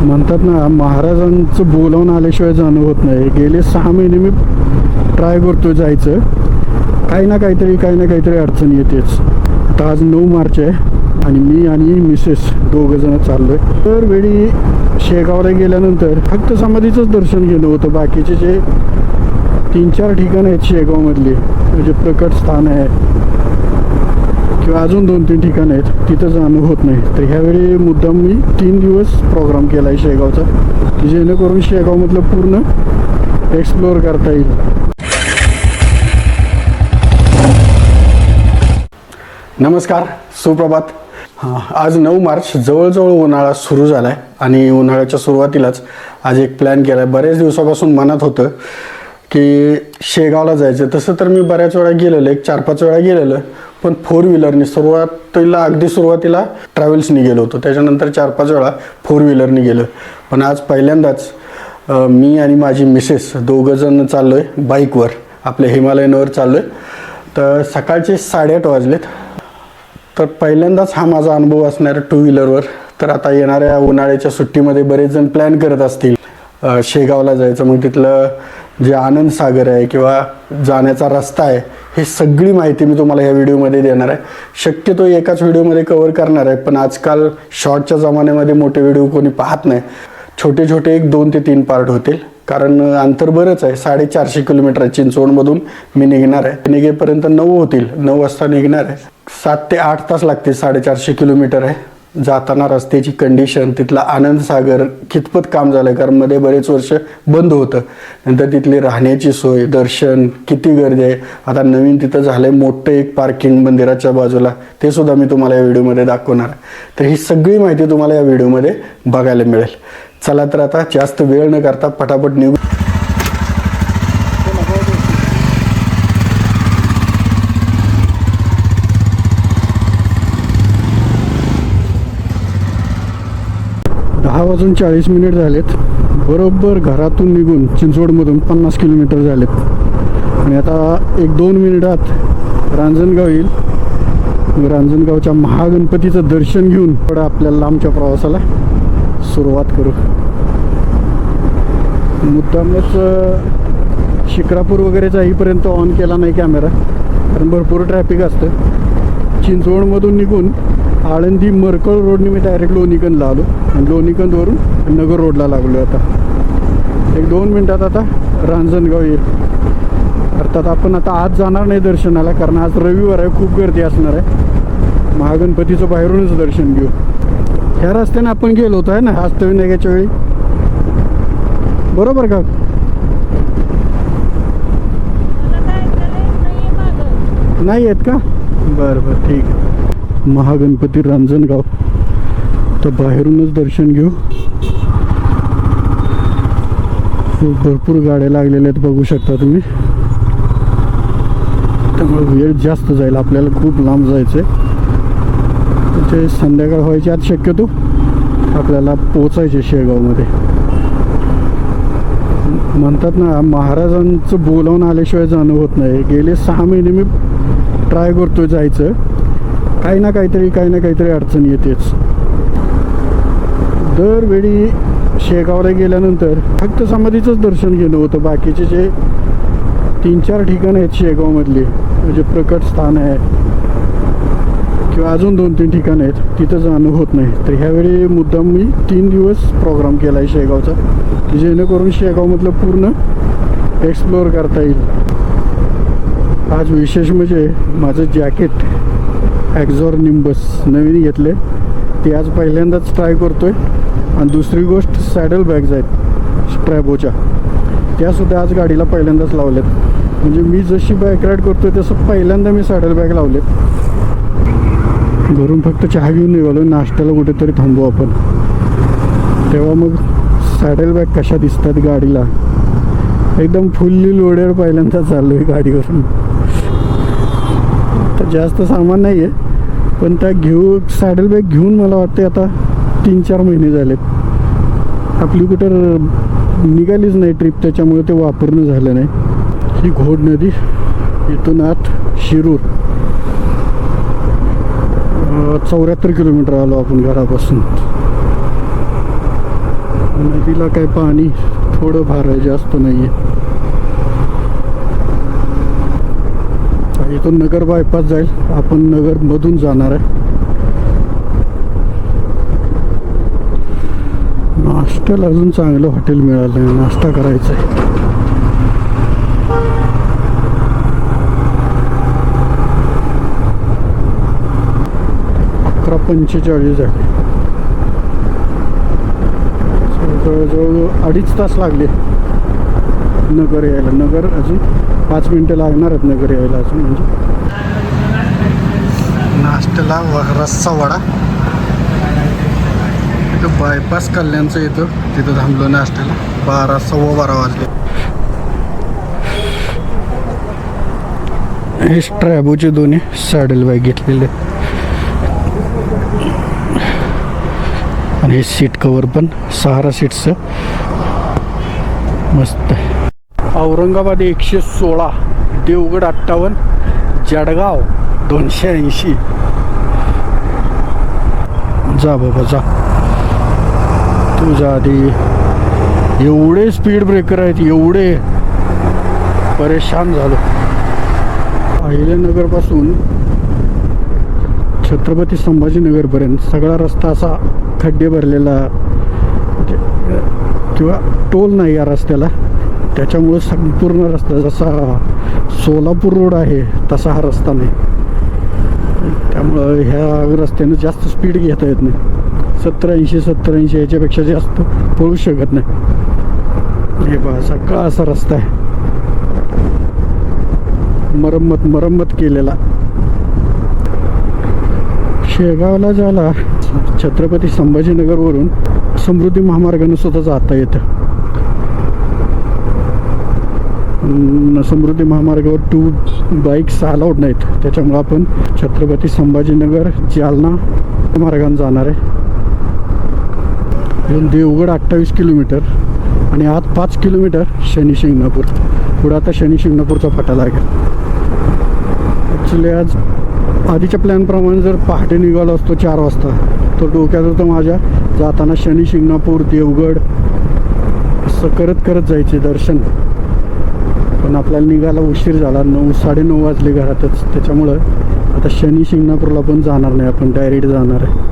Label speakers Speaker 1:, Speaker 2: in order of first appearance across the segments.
Speaker 1: म्हणतात ना महाराजांचं बोलावून आल्याशिवाय जाणं होत नाही. गेले सहा महिने मी ट्राय करतोय जायचं. काही ना काहीतरी काही ना काहीतरी अडचण येतेच. आता आज नऊ मार्च आहे आणि मी आणि मिसेस दोघं जण आहे तर वेळी शेगावला गेल्यानंतर फक्त समाधीचंच दर्शन घेणं होतं. बाकीचे जे तीन चार ठिकाणं आहेत शेगावमधली म्हणजे प्रकट स्थान आहे. किंवा अजून दोन तीन ठिकाणं आहेत. तिथं जाणं होत नाही. तर ह्यावेळी मुद्दाम मी तीन दिवस प्रोग्राम केला आहे शेगावचा की जेणेकरून शेगावमधलं पूर्ण एक्सप्लोअर करता येईल. नमस्कार सुप्रभात. हां आज नऊ मार्च जवळजवळ उन्हाळा सुरू झाला आहे आणि उन्हाळ्याच्या सुरुवातीलाच आज एक प्लॅन केला आहे बऱ्याच दिवसापासून मनात होतं की शेगावला जायचं. तसं तर मी बऱ्याच वेळा गेलेलं एक चार पाच वेळा गेलेलो पण फोर व्हीलरने सुरुवातीला अगदी सुरुवातीला ट्रॅव्हल्सनी गेलो होतो. त्याच्यानंतर चार पाच वेळा फोर व्हीलरनी गेलो. पण आज पहिल्यांदाच मी आणि माझी मिसेस दोघं जण चाललो आहे बाईकवर आपल्या हिमालयनवर चाललो आहे तर सकाळचे साडेआठ वाजलेत. तर पहिल्यांदाच हा माझा अनुभव असणार टू व्हीलरवर तर आता येणाऱ्या उन्हाळ्याच्या सुट्टीमध्ये बरेच जण प्लॅन करत असतील. शेगावला जायचं मग तिथलं जे आनंद सागर आहे किंवा जाण्याचा रस्ता आहे हे सगळी माहिती मी तुम्हाला या व्हिडिओमध्ये देणार आहे. शक्यतो एकाच व्हिडिओमध्ये कवर करणार आहे पण आजकाल शॉर्टच्या जमान्यामध्ये मोठे व्हिडिओ कोणी पाहत नाही. छोटे छोटे एक दोन ते तीन पार्ट होतील. कारण अंतर बरंच आहे साडेचारशे किलोमीटर आहे चिंचवडमधून मी निघणार आहे. निघेपर्यंत नऊ होतील नऊ वाजता निघणार आहे. सात ते आठ तास लागतील साडेचारशे किलोमीटर आहे. जाताना रस्त्याची कंडिशन तिथला आनंद सागर कितपत काम झालं कारण मध्ये बरेच वर्ष बंद होतं. नंतर तिथली राहण्याची सोय दर्शन किती गर्दी आहे? आता नवीन तिथं झालंय मोठं एक पार्किंग मंदिराच्या बाजूला. ते सुद्धा मी तुम्हाला या व्हिडिओमध्ये दाखवणार तर ही सगळी माहिती तुम्हाला या व्हिडिओमध्ये बघायला मिळेल. चला तर आता जास्त वेळ न करता पटापट निघू दहा वाजून चाळीस मिनिट झालेत. बरोबर घरातून निघून चिंचवडमधून पन्नास किलोमीटर झालेत. आणि आता एक दोन मिनिटात रांजणगाव येईल. रांजणगावच्या महागणपतीचं दर्शन घेऊन थोडं आपल्या लांबच्या प्रवासाला सुरुवात करू. मुद्दामच शिक्रापूर वगैरे जाईपर्यंत ऑन केला नाही कॅमेरा कारण भरपूर ट्रॅफिक असतं. चिंचवडमधून निघून आळंदी मरकळ रोडने मी डायरेक्ट लोणीकंदला आलो आणि लोणीकंदवरून नगर रोडला लागलो आता. एक दोन मिनटात आता रांजणगाव येईल. अर्थात आपण आता आज जाणार नाही दर्शनाला कारण आज रविवार आहे खूप गर्दी असणार आहे. महागणपतीचं बाहेरूनच दर्शन घेऊ. ह्या रस्त्याने आपण गेलो होतो आहे ना? अष्टविनायकाच्या वेळी. बरोबर का? नाही आहेत का? बरं बरं ठीक आहे. महागणपती रांजणगाव तर बाहेरूनच दर्शन घेऊ. भरपूर गाड्या लागलेल्या आहेत बघू शकता तुम्ही. त्यामुळे वेळ जास्त जाईल आपल्याला खूप लांब जायचं आहे ते संध्याकाळ व्हायची आज शक्यतो आपल्याला पोचायचे शेगावमध्ये. म्हणतात ना महाराजांचं बोलावून आल्याशिवाय जाणं होत नाही. गेले सहा महिने मी ट्राय करतोय जायचं. काही ना काहीतरी काही ना काहीतरी अडचण येतेच. दरवेळी शेगावला गेल्यानंतर फक्त समाधीचंच दर्शन घेणं होतं. बाकीचे जे तीन चार ठिकाणं आहेत शेगावमधली म्हणजे प्रकट स्थान आहे किंवा अजून दोन तीन ठिकाणं आहेत तिथं जाणं होत नाही. तर ह्यावेळी मुद्दाम मी तीन दिवस प्रोग्राम केला आहे शेगावचा की जेणेकरून शेगावमधलं पूर्ण एक्सप्लोअर करता येईल. आज विशेष म्हणजे माझं जॅकेट ॲक्झॉर निंबस नवीन घेतले. ते आज पहिल्यांदाच ट्राय करतो आहे आणि दुसरी गोष्ट सॅडल बॅग्स आहेत स्ट्रॅबोच्या त्यासुद्धा आज गाडीला पहिल्यांदाच लावल्यात म्हणजे मी जशी बाईक राईड आहे तसं पहिल्यांदा मी सॅडल बॅग लावलेत. घरून फक्त चहा घेऊन निघालो नाश्त्याला कुठेतरी थांबू आपण. तेव्हा मग सॅडल बॅग कशा दिसतात गाडीला? एकदम फुल्ली लोडेड पहिल्यांदा चाललो आहे गाडीवरून. तर जास्त सामान नाही आहे पण त्या घेऊ सॅडल बॅग घेऊन मला वाटते आता तीन चार महिने झालेत. आपली कुठं निघालीच नाही ट्रिप त्याच्यामुळे ते वापरणं झालं नाही. ही घोड नदी इथून आत शिरूर. चौऱ्याहत्तर किलोमीटर आलो आपण घरापासून. नदीला काय पाणी थोडं फार आहे जास्त नाही आहे इथून नगर बायपास जाईल. आपण नगर मधून जाणार आहे. नाश्त्याला अजून चांगलं हॉटेल मिळालं आहे नाश्ता करायचा आहे. अकरा पंचेचाळीस आहे जवळजवळ अडीच तास लागले नगर यायला. नगर अजून पाच मिनटं लागणार आहेत नगर यायला अजून म्हणजे. नाश्त्याला व- रस्सा वडा. इथं बायपास कल्याणचं येतं. तिथं थांबलो नाश्त्याला. बारा सव्वा बारा वाजले. हे स्ट्रॅबोचे दोन्ही सॅडल बाईक घेतलेले. आणि हे सीट कवर पण सहारा सीटचं. मस्त आहे. औरंगाबाद एकशे सोळा देवगड अठ्ठावन्न जडगाव दोनशे ऐंशी. जा बाबा जा. तुझ्या आधी. एवढे स्पीड ब्रेकर आहेत एवढे. परेशान झालो. अहिल्यानगरपासून छत्रपती संभाजीनगरपर्यंत सगळा रस्ता असा खड्डे भरलेला. म्हणजे, किंवा टोल नाही या रस्त्याला. त्याच्यामुळं संपूर्ण रस्ता जसा सोलापूर रोड आहे तसा हा रस्ता नाही. त्यामुळं ह्या रस्त्यानं जास्त स्पीड घेता येत नाही. सत्तर ऐंशी सत्तर ऐंशी याच्यापेक्षा जास्त पळू शकत नाही. हे बा सगळा असा रस्ता आहे. मरम्मत मरम्मत केलेला. शेगावला जायला छत्रपती संभाजीनगरवरून समृद्धी महामार्गाने सुद्धा जाता येतं. समृद्धी महामार्गावर टू बाईक्स अलाउड नाहीत. त्याच्यामुळं आपण छत्रपती संभाजीनगर जालना मार्गाने जाणार आहे. देवगड अठ्ठावीस किलोमीटर आणि आत पाच किलोमीटर शनी शिंगणापूर. पुढं आता शनी शिंगणापूरचा फाटा लागेल ॲक्च्युली आज आधीच्या प्लॅनप्रमाणे जर पहाटे निघालो असतो चार वाजता तर डोक्यात होतं माझ्या जाताना शनी शिंगणापूर देवगड असं करत करत जायचे दर्शन. पण आपल्याला निघायला उशीर झाला. नऊ साडेनऊ वाजले घरातच. त्याच्यामुळं आता शनी शिंगणापूरला पण जाणार नाही आपण. डायरेक्ट जाणार आहे.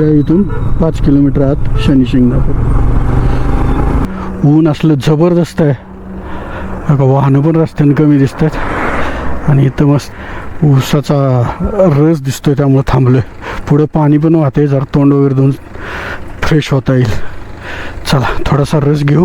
Speaker 1: या इथून पाच किलोमीटर आत शनी शिंगणापूर. ऊन असलं जबरदस्त आहे. अगं वाहनं पण रस्त्यानं कमी दिसत आहेत आणि इथं मस्त ऊसाचा रस दिसतोय त्यामुळं थांबलोय. पुढं पाणी पण वाहते जरा तोंड वगैरे धुवून फ्रेश होता येईल. चला थोडासा रस घेऊ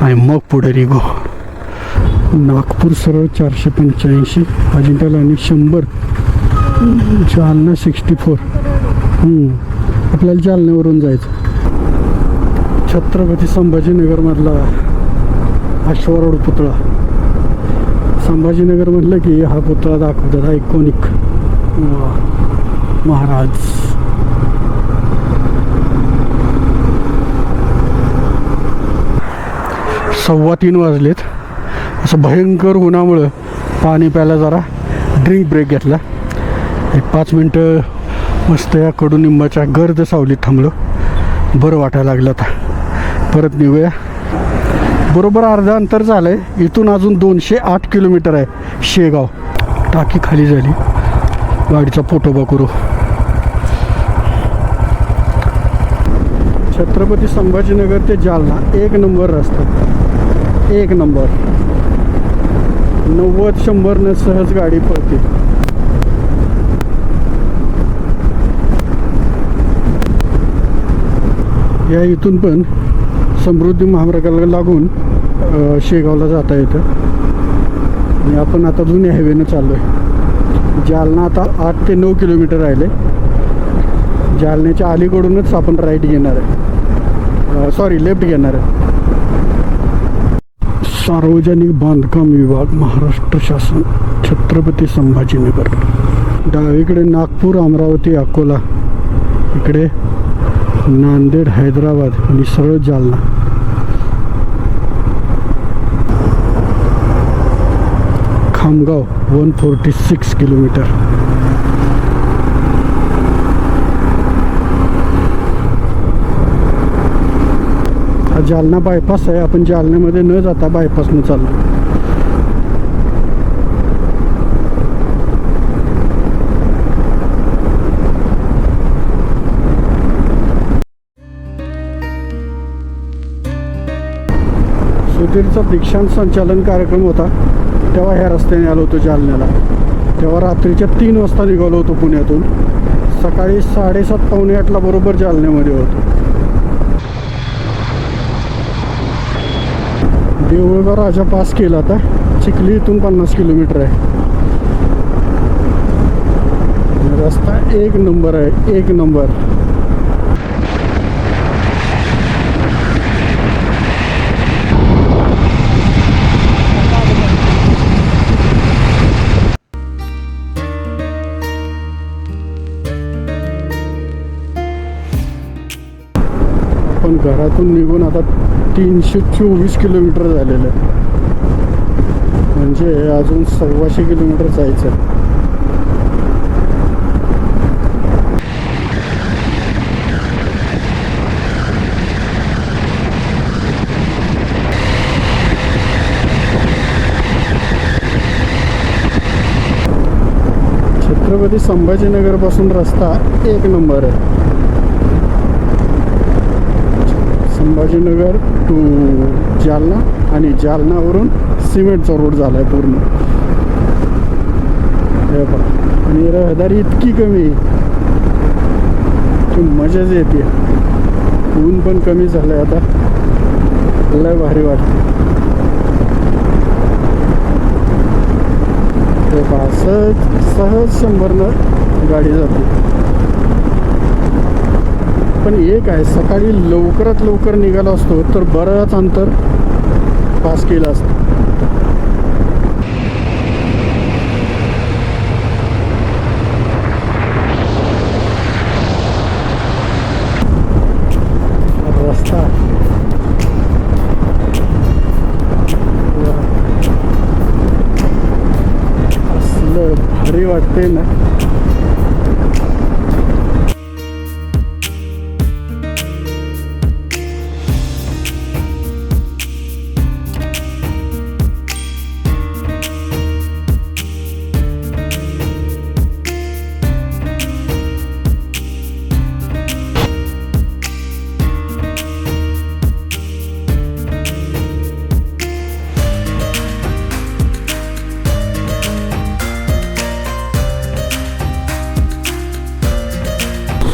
Speaker 1: आणि मग पुढे निघू. नागपूर सरळ चारशे पंच्याऐंशी अजिंठा आणि शंभर जालना सिक्स्टी फोर आपल्याला जालन्यावरून जायचं. छत्रपती संभाजीनगरमधला अश्वरोड पुतळा. संभाजीनगर म्हटलं की हा पुतळा दाखवतात आयकॉनिक महाराज. सव्वा तीन वाजलेत. असं भयंकर उन्हामुळं पाणी प्यायला जरा ड्रिंक ब्रेक घेतला. एक पाच मिनटं मस्त या कडुनिंबाच्या गर्द सावलीत थांबलो. बरं वाटायला लागलं आता. परत निघूया. बरोबर अर्धा अंतर झालं आहे इथून अजून दोनशे आठ किलोमीटर आहे शेगाव. टाकी खाली झाली. गाडीचा पोटोबा करू छत्रपती संभाजीनगर ते जालना एक नंबर रस्ता. एक नंबर. नव्वद शंभरनं सहज गाडी पळते. या इथून पण समृद्धी महामार्गाला लागून शेगावला जाता येतं. आणि आपण आता जुन्या हायवेनं चाललो आहे जालना आता आठ ते नऊ किलोमीटर राहिले. जालन्याच्या अलीकडूनच आपण राईट घेणार आहे. सॉरी लेफ्ट घेणार आहे. सार्वजनिक बांधकाम विभाग महाराष्ट्र शासन छत्रपती संभाजीनगर डावीकडे नागपूर अमरावती अकोला. इकडे नांदेड हैदराबाद आणि सरळ Jalna. Khamgaon one forty six kilometre. Jalna bypass आहे. आपण जालन्यामध्ये न जाता बायपासनं चाललो. सुधीरचा दीक्षांत संचालन कार्यक्रम होता. तेव्हा ह्या रस्त्याने आलो होतो जालन्याला. तेव्हा रात्रीच्या तीन वाजता निघालो होतो पुण्यातून. सकाळी साडेसात पावणे आठला बरोबर जालन्यामध्ये होतो. देऊळगाव राजा पास केला आता. चिखली इथून पन्नास किलोमीटर आहे. रस्ता एक नंबर आहे एक नंबर. घरातून निघून आता तीनशे चोवीस किलोमीटर झालेलं आहे म्हणजे अजून सव्वाशे किलोमीटर जायचं आहे. छत्रपती संभाजीनगरपासून रस्ता एक नंबर आहे संभाजीनगर टू जालना आणि जालनावरून सिमेंटचा रोड झाला आहे पूर्ण. हे बघा. आणि रहदारी इतकी कमी की मजाच येते. ऊन पण कमी झालं आहे आता. लय भारी वाटतं ते पहा सहज सहज शंभरनं गाडी जाते. पण एक आहे सकाळी लवकरात लवकर निघाला असतो तर बरंच अंतर पास केलं असतं. रस्ता. असलं भारी वाटते ना.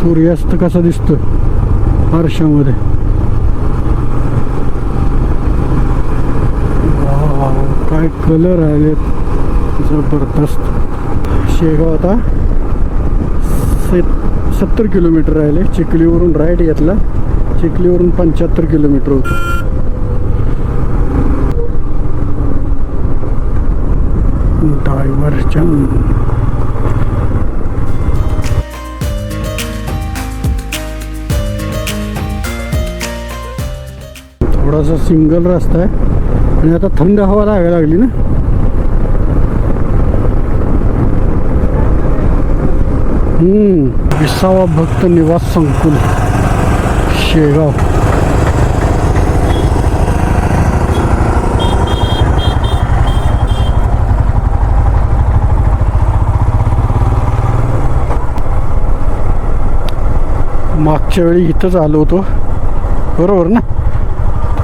Speaker 1: सूर्यास्त कसा दिसतो? आरशामध्ये. काय कलर आलेत. जबरदस्त. शेगाव आता से सत्तर किलोमीटर राहिले. चिखलीवरून राईट घेतला. चिखलीवरून पंच्याहत्तर किलोमीटर होतं. डायव्हर्जन थोडासा सिंगल रस्ता आहे. आणि आता थंड हवा लागायला लागली ना. हम्म विसावा भक्त निवास संकुल शेगाव. मागच्या वेळी इथंच आलो होतो. बरोबर ना?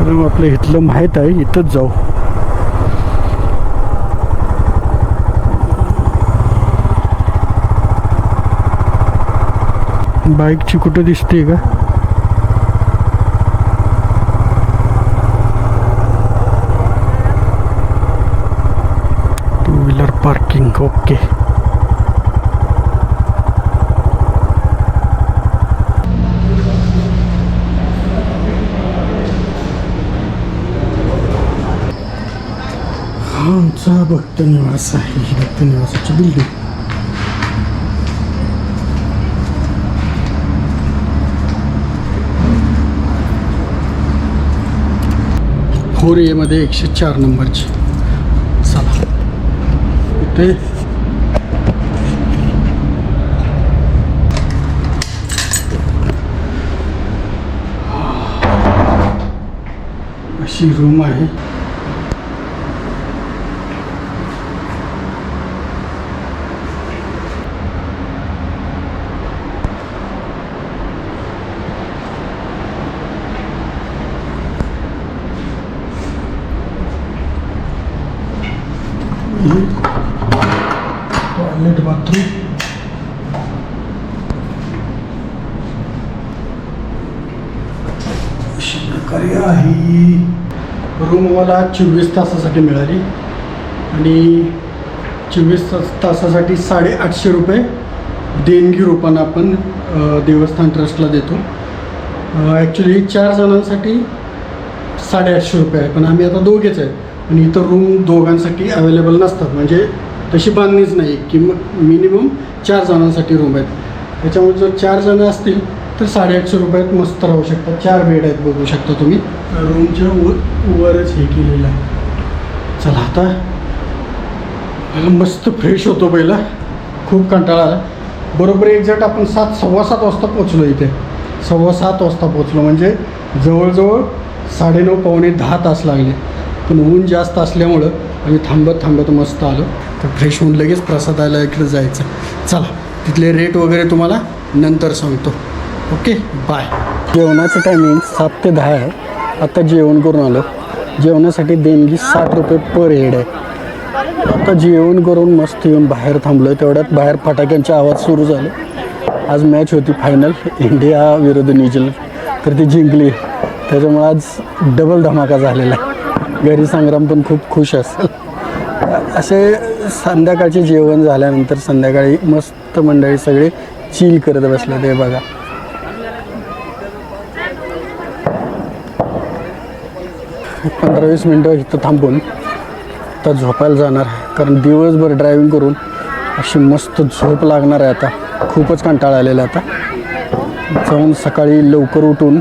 Speaker 1: तर आपलं इथलं माहीत आहे इथंच जाऊ. बाईकची कुठं दिसते का? Two wheeler parking okay. हा आमचा भक्त निवास आहे ही भक्त निवासाची बिल्डिंग फोर एमध्ये एकशे चार नंबरची चला इथे अशी रूम आहे टॉयलेट बाथरूम अशा प्रकारे रूम मला चोवीस तासासाठी मिळाली. आणि चोवीस तास तासासाठी साडेआठशे रुपये देणगी रूपानं आपण देवस्थान ट्रस्टला देतो. ॲक्च्युली चार जणांसाठी साडेआठशे रुपये आहे. पण आम्ही आता दोघेच आहे. आणि इथं रूम दोघांसाठी अवेलेबल नसतात. म्हणजे तशी बांधणीच नाही की मग मिनिमम चार जणांसाठी रूम आहेत. त्याच्यामुळे जर चार जणं असतील तर साडेआठशे रुपयात मस्त राहू शकतात. चार बेड आहेत बघू शकता तुम्ही. रूमच्या वर वरच हे केलेलं आहे. चला आता मस्त फ्रेश होतो पहिला. खूप कंटाळा आला. बरोबर एक्झॅक्ट आपण सात सव्वा सात वाजता पोचलो इथे. सव्वा सात वाजता पोचलो म्हणजे जवळजवळ साडेनऊ पावणे दहा तास लागले. पण ऊन जास्त असल्यामुळं आम्ही थांबत थांबत मस्त आलो. तर फ्रेश होऊन लगेच प्रसादाला इकडे जायचं. चला तिथले रेट वगैरे तुम्हाला नंतर सांगतो. ओके बाय जेवणाचं टायमिंग सात ते दहा आहे. आता जेवण करून आलो. जेवणासाठी देणगी साठ रुपये पर हेड आहे. आता जेवण करून मस्त येऊन बाहेर थांबलो आहे तेवढ्यात बाहेर फटाक्यांचे आवाज सुरू झाले. आज मॅच होती फायनल इंडिया विरुद्ध न्यूझीलंड तर ती जिंकली. त्याच्यामुळे आज डबल धमाका झालेला आहे. घरी संग्राम पण खूप खुश असेल. असे संध्याकाळचे जेवण झाल्यानंतर संध्याकाळी मस्त मंडळी सगळे चिल करत बसले ते बघा. पंधरा वीस मिनटं इथं थांबून आता झोपायला जाणार आहे. कारण दिवसभर ड्रायव्हिंग करून अशी मस्त झोप लागणार आहे आता. खूपच कंटाळा आलेला आता. जाऊन सकाळी लवकर उठून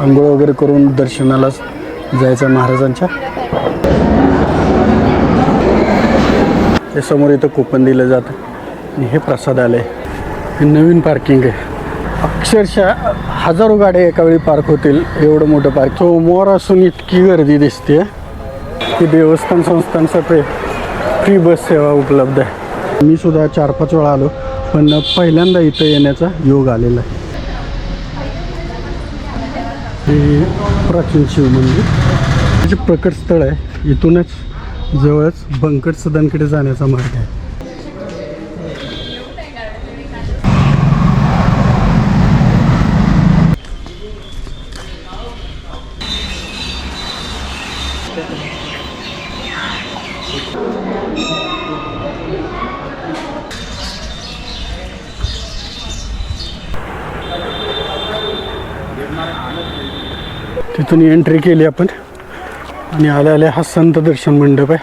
Speaker 1: आंघोळ वगैरे करून दर्शनाला जायचं आहे महाराजांच्या. हे समोर इथं कुपन दिलं जातं. आणि हे प्रसादालय हे नवीन पार्किंग आहे. अक्षरशः हजारो गाड्या एकावेळी पार्क होतील एवढं मोठं पार्क सोमवार असून इतकी गर्दी दिसते की देवस्थान संस्थांसाठी फ्री बस सेवा उपलब्ध आहे. मी सुद्धा चार पाच वेळा आलो पण पहिल्यांदा इथं येण्याचा योग आलेला आहे. हे प्राचीन शिव मंदिर. जे प्रकट स्थळ आहे इथूनच जवळच बंकट सदनकडे जाण्याचा मार्ग आहे. तिथून एंट्री केली आपण. आणि आल्या आल्या हा संत दर्शन मंडप आहे.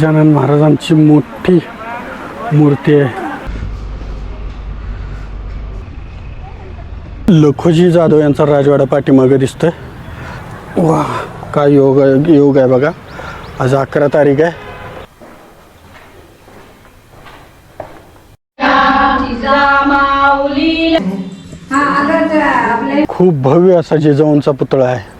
Speaker 1: गजानन महाराजांची मोठी मूर्ती आहे. लखोजी जाधव यांचा राजवाडा पाठीमागे दिसतोय. वा काय योग आहे योग आहे बघा. आज अकरा तारीख आहे. खूप भव्य असा जिजाऊंचा पुतळा आहे.